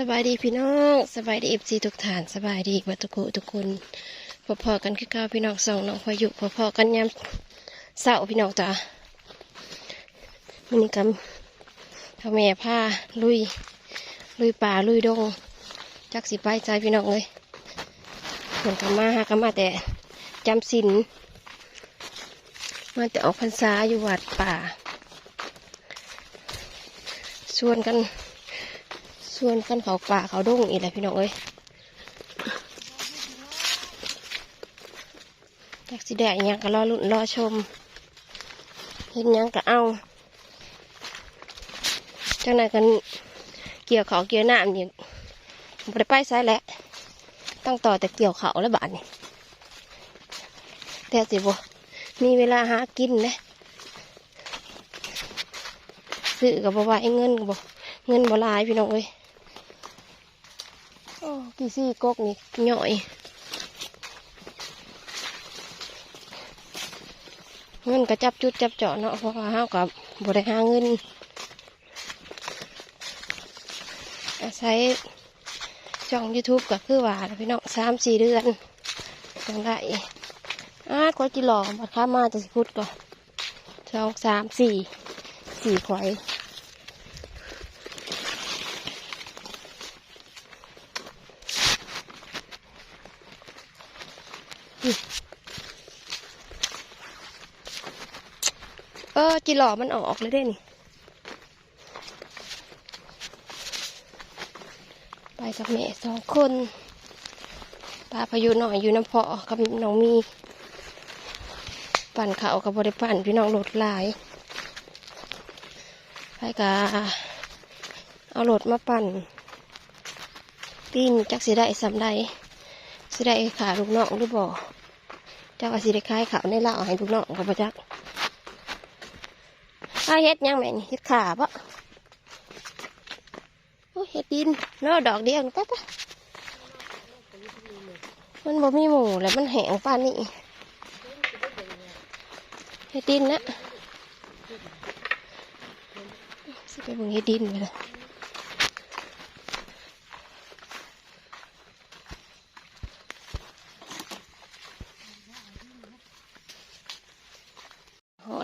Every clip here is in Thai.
สบายดีพี่น้องสบายดีเอฟซีทุกฐานสบายดีมาทุกคนทุกคนพอๆกันคือเก้าพี่น้องสองน้องพายุพอๆกันยามเสาร์พี่น้องจ้ามันนี้กำทำแม่ผ้าลุย ลุยป่าลุยดง จักสิไปใจพี่น้องเลยเหมือนกันมาหากันมาแต่จำศีลมาแต่ออกพรรษาอยู่วัดป่าชวนกัน ส่วนกันเขาป่าเขาดงอีกแหละพี่น้องเอ้ยจากสิแดงยังก็รอลุ่นรอชมเห็นยังก็เอาจังไหนกันเกี่ยวเขาเกี่ยวน้ำนี่บ่ไปไปใส่แหละต้องต่อแต่เกี่ยวเขาแล้วบาดนี่แต่สิบ่มีเวลาหากินนะซื้อกับบ่ไหวเงินกับบ่เงินบ่ลายพี่น้องเอ้ย กี่ซี่กกนี่หน่อยเงินก็จับจุดจับเจาะเนาะเพราะว่าห้าวกับบริหาเงิน อาศัยช่อง YouTube ก็คือว่าพี่น้องสามสี่เดือนจังได้อ้าควายจิหลอบัดข้ามาจะสิพุดก่อนสองสามสี่สี่ควาย เออจิหล่อมันออกเลยได้นี่ ไปกับแม่สองคนปลาพายุหน่อยอยู่น้ำเพาะกับน้องมี ปั่นเขากับบริปั่นพี่น้องรถหลาย ไปกะเอารถมาปั่นปีนจักสิได้สำได้ สิได้ขาลูกน้องหรือบ่เจ้าก็สิได้คลายขาในเล่าให้ลูกน้องกับประจักอ้าเฮ็ดยังแม่นี่เฮ็ดขาปะโอ้เฮ็ดดินเนาะดอกเดียวนี่ปะปะมันบ่มีหมูแล้วมันแห้งป่านนี้เฮ็ดดินนะสิไปเบิ่งเฮ็ดดินไปเลย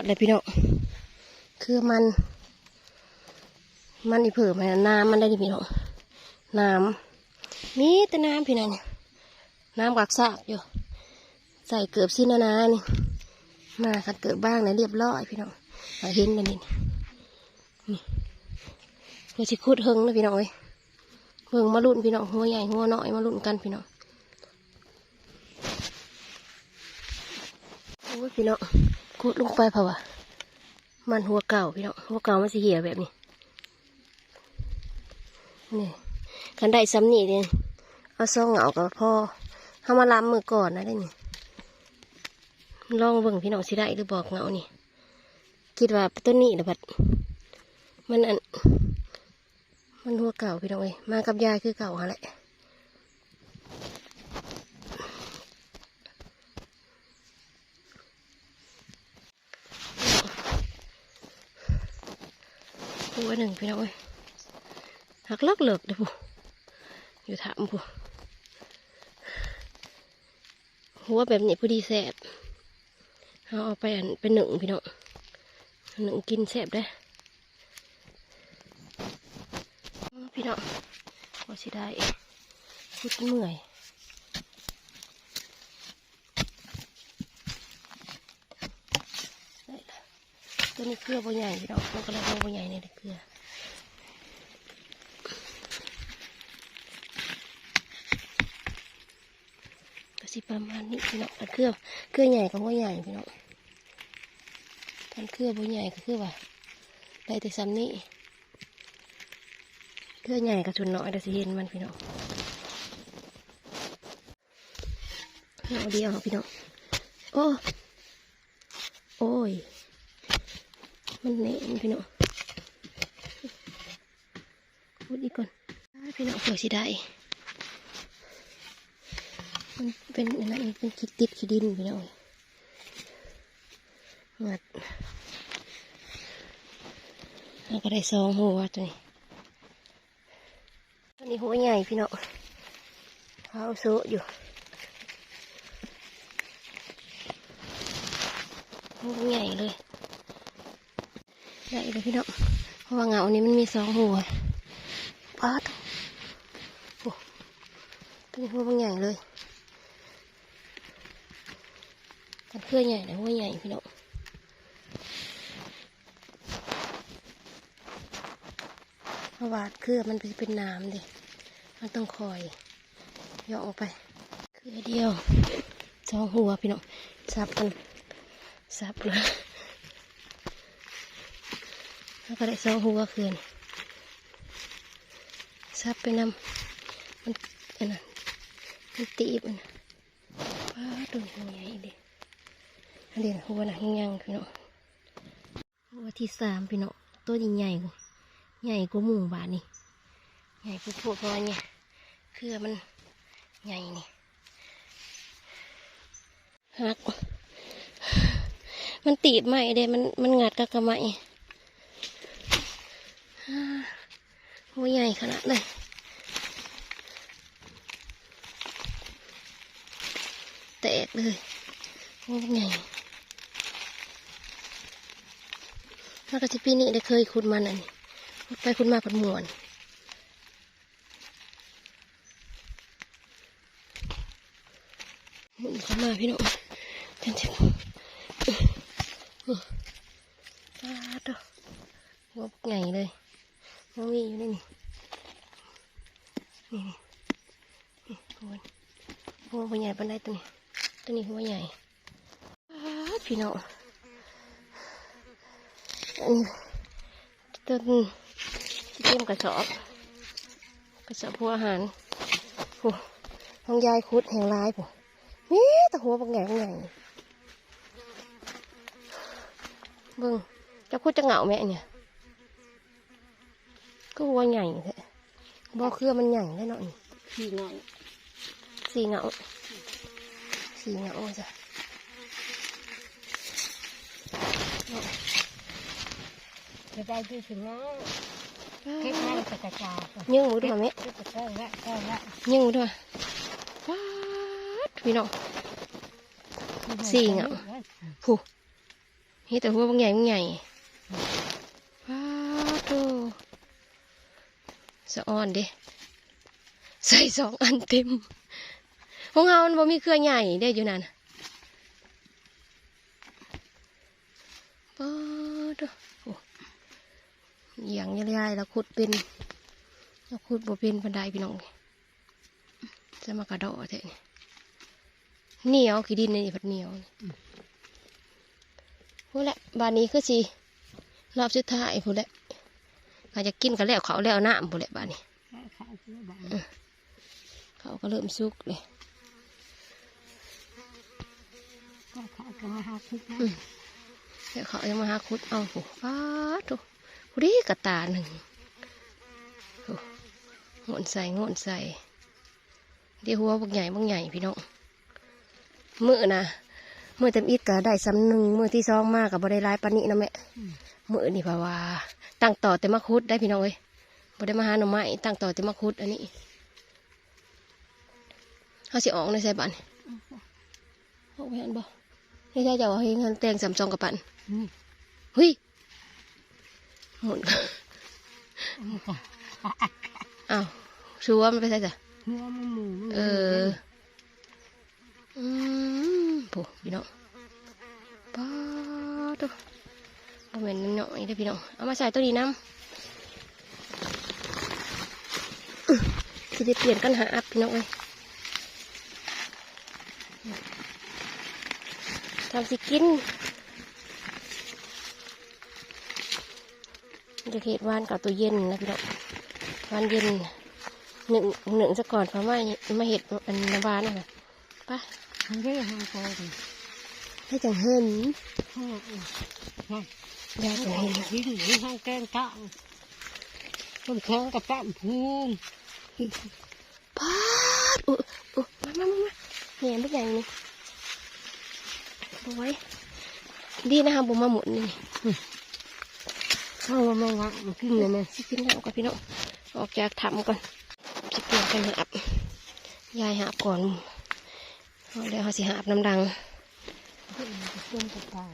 ดเลยพี่น้องคือมัน มันอีเผื่อมันน้ำมันได้ดิพี่น้องน้ำมีแต่น้ำพี่น้องนี่น้ำกักซากอยู่ ใส่เกือบสิ้นนานานี่มาคัดเกิดบ้างนะเรียบร้อยพี่น้องเห็นแล้วนี่นี่เพื่อสิคุดเฮงนะพี่น้องเอ้ยเบิ่งมาลุ่นพี่น้องหัวใหญ่หัวน้อยมาลุ่นกันพี่น้องโอ้ยพี่น้อง คุดลงไปเผาวะมันหัวเก่าพี่น้องหัวเก่ามันสิเหี่ยแบบนี้นี่กันได้ซ้ำนี่เนี่ยเอาซองเหงากับพ่อเ้ามาล้ำมือก่อนนะได้นี่ลองเบิ่งพี่น้องสิได้หรือบอกเหงานี่คิดว่าต้นนี้นะบัดมันอันมันหัวเก่าพี่น้องเอ้ยมากับยายคือเก่าฮะแหละ หัวหนึ่งพี่น้องเอ้ยหักลักเหลือกเด้อผู้อยู่ถามผู้หัวแบบนี้พอดีแสบเอาเอาไปอันเป็นหนึ่งพี่น้องหนึ่งกินแสบได้พี่น้องพอสิได้พุดเมื่อยได้ละ ตัวนี้เกลือบ่ใหญ่พี่น้องมันก็เลยบ่ใหญ่เนี่ยเกลือก็สิประมาณนี้พี่น้องกันเครือเครือใหญ่กับว่าใหญ่พี่น้องกันเครือบ่ใหญ่ก็คือว่าได้แต่ซ้ำนี้เครือใหญ่กับชุนน้อยแต่สิเห็นมันพี่น้องเอาเดียวพี่น้องโอ้โอ้ย มันเละพี่น้องพูดอีกก่อนพี่น้องเผื่อสิได้มันเป็นอะไรเป็นคิดติดขี้ดินพี่น้องงัดแล้วก็ได้ซองหัวตัวนี้ตัวนี่หัวใหญ่พี่น้องเขาโซะอยู่หัวใหญ่เลย ใหญ่เลยพี่น้องเพราะว่าเงานี้มันมีสองหัวป๊าดโอ้ตัวนี้หัวบางใหญ่เลยกันเคลื่อใหญ่นะหัวใหญ่พี่น้องเพระว่าเครือมันเป็นน้ำดิมันต้องคอยย่อออกไป คือเดียวสองหัวพี่น้องสับกันสับเลย แล้วก็ได้สองหัวคืนสับไปนำมันอันนั้นมันตีบมันว้าตัวนี้ใหญ่ดิอันเดียหัวหนักยังพี่น้องหัวที่สามพี่น้องตัวใหญ่ๆกว่าใหญ่กว่าหมู่บาทนี่ใหญ่กว่าพวกเราะว่เนี่ยเครือมันใหญ่นี่หักมันตีบไหมเด้มันมันงัดกับกระไหมอ่า หัวใหญ่ขนาดเลยแตกเลยหัวใหญ่แล้วก็จะปีนี้ได้เคยขุดมันอันนี้ไปขุดมาผัดมวนมุนเข้ามาพี่น้องจันจิบปลาตัวหัวใหญ่เลย มันมีอยู่นนี่นี่นี่นี่หัวหัวหัวใหญ่ปันไดตัวนี้ตัวนี้หัวใหญ่พี่น้องอันนี้ต้นเตรียมกระสอบ กระสอบหัวอาหารโอ้ห้องยายคุดแห่งลายผมนี่แต่หัวบางใหญ่บางใหญ่เบิ่งจะพูดจะเหงาไหมอันเนี่ย ก็ว่าใหญ่แท้บ่อเครือมันใหญ่แน่นอนนี่ขี้เงาสีเหงาสีเหงาจ้ะจะได้ดีถึงน้องเก็บมันจะกระจายยิงหมูด้วยไหมเก็บไปได้ละได้ละยิงหมูด้วยว้าดพี่น้องสี่เหงาผู้นี่แต่หัวบางใหญ่บางใหญ่ว้าวโต สะอ่อนเด้ใส่สองอันเต็มของเรามันบ่มีเครือใหญ่ได้อยู่นั่นป้าดโอ้อย่างยายๆเราขุดเป็นเราขุดบ่เป็นบันไดพี่น้องจะมากระโดดแท้นี่เหนียวขี้ดินนี่ผัดเหนียวนี่พูดแหละบานนี้คือสิรอบสุดท้ายพูดแหละ อาจจะกินกันแล้วเขาวแล้วน้ำพูดแหละบานนี้ขาดเสื้อบ้างเขาก็เริ่มสุกเลยก็ขาดก็มาหาคุกนะเดี๋ยวเขายังมาหาคุดเอาโหป้าดโถูพูดีกระตาหนึ่งโอ้โงนใส่โงนใส่เดี๋ยวหัวบักใหญ่บักใหญ่พี่น้องมือนะมือเต็มอิดก็ได้ซ้ำหนึ่งมือที่สองมากกับบได้ร้ายปานนี้นะแม่ มือนี่เพราะว่าตั้งต่อแต่มะคุดได้พี่น้องเอ้ยบ่ได้มาหาหน่อไม้ตั้งต่อแต่มะคุดอันนี้เขาสิออกในใส่บันออกไปหันบ่ไม่ใช่จะว่าเฮงหันแตงสามซองกับปันนี่เฮ้ยหมุนนี่ก็อ้าวชัวร์มันไปใส่จ้ะเนื้อมันหมูมันเอออืมโูพี่น้องป้าตัว บ่แม่นน้อยๆเด้อพี่น้องเอามาใส่ตัวนี้น้ำอื้อสิได้เปลี่ยนกันหาอัพพี่น้องเอ้ยทำสิกินจะเห็ดหวานกับตัวเย็นนะพี่น้องหวานเย็นหนึ่งหนึ่งซะก่อนเพราะว่ามาเห็ดอันน้ำหวานน่ะนะไปมันได้ห้องโตดิให้จังเฮินห้องนี่ ยายจังเฮินที่นี่ห้องแกงตั้งคนแข็งกับตั้งพูนพาดอุ๊อุ๊มามามามาแหนมพวกอย่างนี้เอาไว้ดีนะคะบุมาหมุนนี่เข้ามามาวังมากินเลยไหมสิกินน้ำกับพี่น้องออกจากถ้ำก่อนสิเปลี่ยนกันหาบยายหาบก่อนเอาเดี๋ยวเขาสิหาบน้ำดังขึ้นช่วงตะตา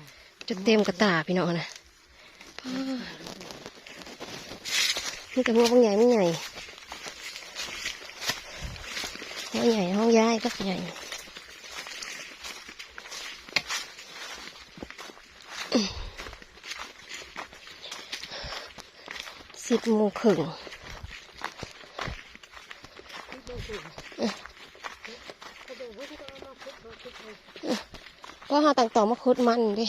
จนเต็มกระตาพี่น้องนะ นี่แต่หัวบางใหญ่ไม่ใหญ่หัวใหญ่ห้องย้ายก็ใหญ่สิบโมงครึ่งพ่องเอามาคุดมาคุดเลยก็หาต่างต่อมาคุดมันดิ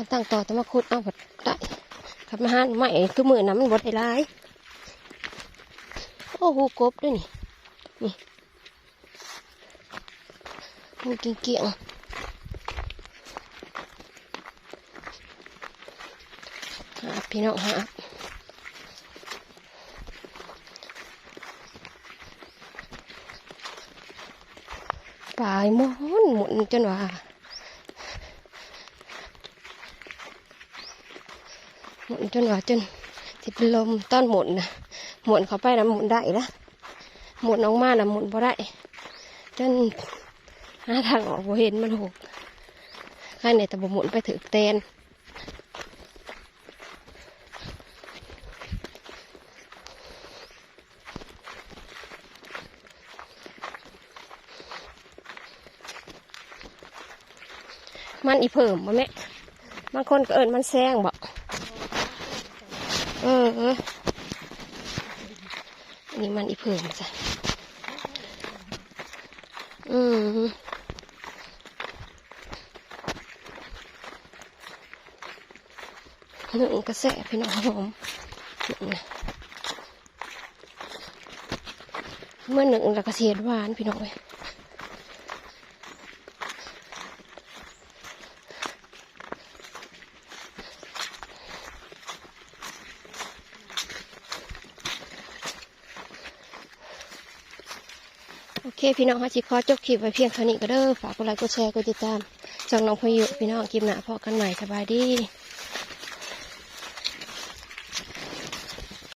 กันต่างต่อต้องมาคุดเอาแบบได้กลับมาหาใหม่คือมือน้ำมันบดได้หลายโอ้โหกบด้วยนี่นี่หูเกี่ยงหาพี่น้องหาปลายมอนหมุนจนว่าหมุน จนว่าจนสิเป็นลมต้อนหมุนนะหมุนเข้าไปนะหมุนได้ละหมุนออกมานะหมุนบ่ได้จนหาทางออกบ่เห็นมันหกข้าเนี่ยแต่บ่หมุนไปถือเตนมันอีเพิ่มมาแม่บางคนก็เอิญมันแซงบอก เอออันนี่มันอีเพิ่มจ้ะอืมหนึ่งกระแสพี่น้องผมหนึ่งเมื่อหนึ่งแล้วก็เสียดหวานพี่น้องเอ้ย เคพี่น้องฮาชิคอจบคลิปไว้เพียงเท่านี้ก็เด้อฝากกดไลค์กดแชร์กดติดตามช่องน้องพยุพี่น้องคลิปหน้าพอกันใหม่สบายดี